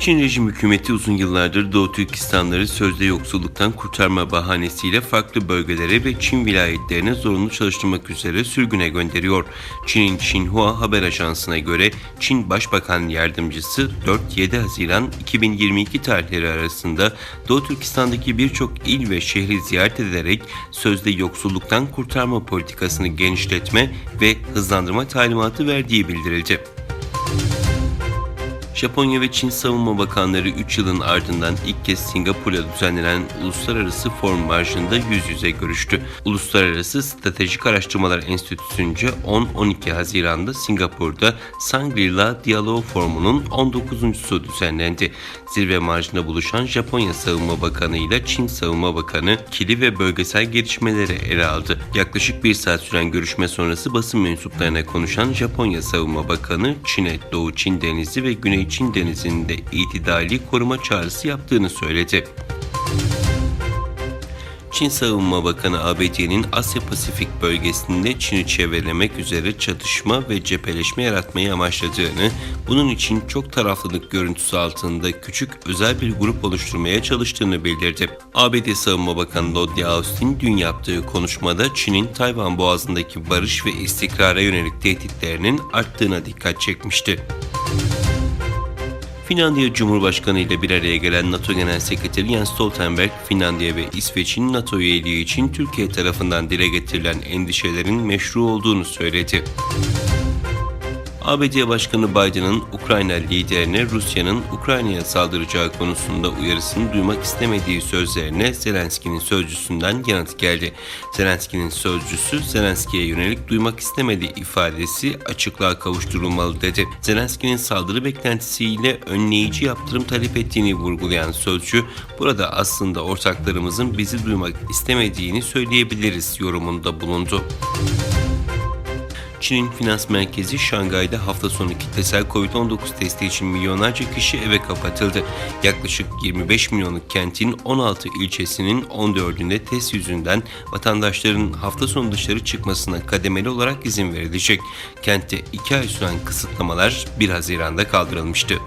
Çin rejim hükümeti uzun yıllardır Doğu Türkistanları sözde yoksulluktan kurtarma bahanesiyle farklı bölgelere ve Çin vilayetlerine zorunlu çalıştırmak üzere sürgüne gönderiyor. Çin'in Xinhua haber ajansına göre Çin Başbakan Yardımcısı 4-7 Haziran 2022 tarihleri arasında Doğu Türkistan'daki birçok il ve şehri ziyaret ederek sözde yoksulluktan kurtarma politikasını genişletme ve hızlandırma talimatı verdiği bildirildi. Japonya ve Çin Savunma Bakanları 3 yılın ardından ilk kez Singapur'da düzenlenen uluslararası forum marjında yüz yüze görüştü. Uluslararası Stratejik Araştırmalar Enstitüsü'nce 10-12 Haziran'da Singapur'da Shangri-La Diyalog Forumu'nun 19.sü düzenlendi. Zirve marjında buluşan Japonya Savunma Bakanı ile Çin Savunma Bakanı ikili ve bölgesel gelişmeleri ele aldı. Yaklaşık bir saat süren görüşme sonrası basın mensuplarına konuşan Japonya Savunma Bakanı, Çin'e Doğu Çin Denizi ve Güney Çin Denizi'nde itidali koruma çağrısı yaptığını söyledi. Çin Savunma Bakanı ABD'nin Asya Pasifik bölgesinde Çin'i çevrelemek üzere çatışma ve cepheleşme yaratmayı amaçladığını, bunun için çok taraflılık görüntüsü altında küçük özel bir grup oluşturmaya çalıştığını bildirdi. ABD Savunma Bakanı Lloyd Austin dün yaptığı konuşmada Çin'in Tayvan Boğazı'ndaki barış ve istikrara yönelik tehditlerinin arttığına dikkat çekmişti. Finlandiya Cumhurbaşkanı ile bir araya gelen NATO Genel Sekreteri Jens Stoltenberg, Finlandiya ve İsveç'in NATO üyeliği için Türkiye tarafından dile getirilen endişelerin meşru olduğunu söyledi. ABD Başkanı Biden'ın Ukrayna liderine Rusya'nın Ukrayna'ya saldıracağı konusunda uyarısını duymak istemediği sözlerine Zelenski'nin sözcüsünden yanıt geldi. Zelenski'nin sözcüsü Zelenski'ye yönelik duymak istemediği ifadesi açıklığa kavuşturulmalı dedi. Zelenski'nin saldırı beklentisiyle önleyici yaptırım talep ettiğini vurgulayan sözcü, burada aslında ortaklarımızın bizi duymak istemediğini söyleyebiliriz yorumunda bulundu. Çin'in finans merkezi Şangay'da hafta sonu kitlesel Covid-19 testi için milyonlarca kişi eve kapatıldı. Yaklaşık 25 milyonluk kentin 16 ilçesinin 14'ünde test yüzünden vatandaşların hafta sonu dışarı çıkmasına kademeli olarak izin verilecek. Kentte 2 ay süren kısıtlamalar 1 Haziran'da kaldırılmıştı.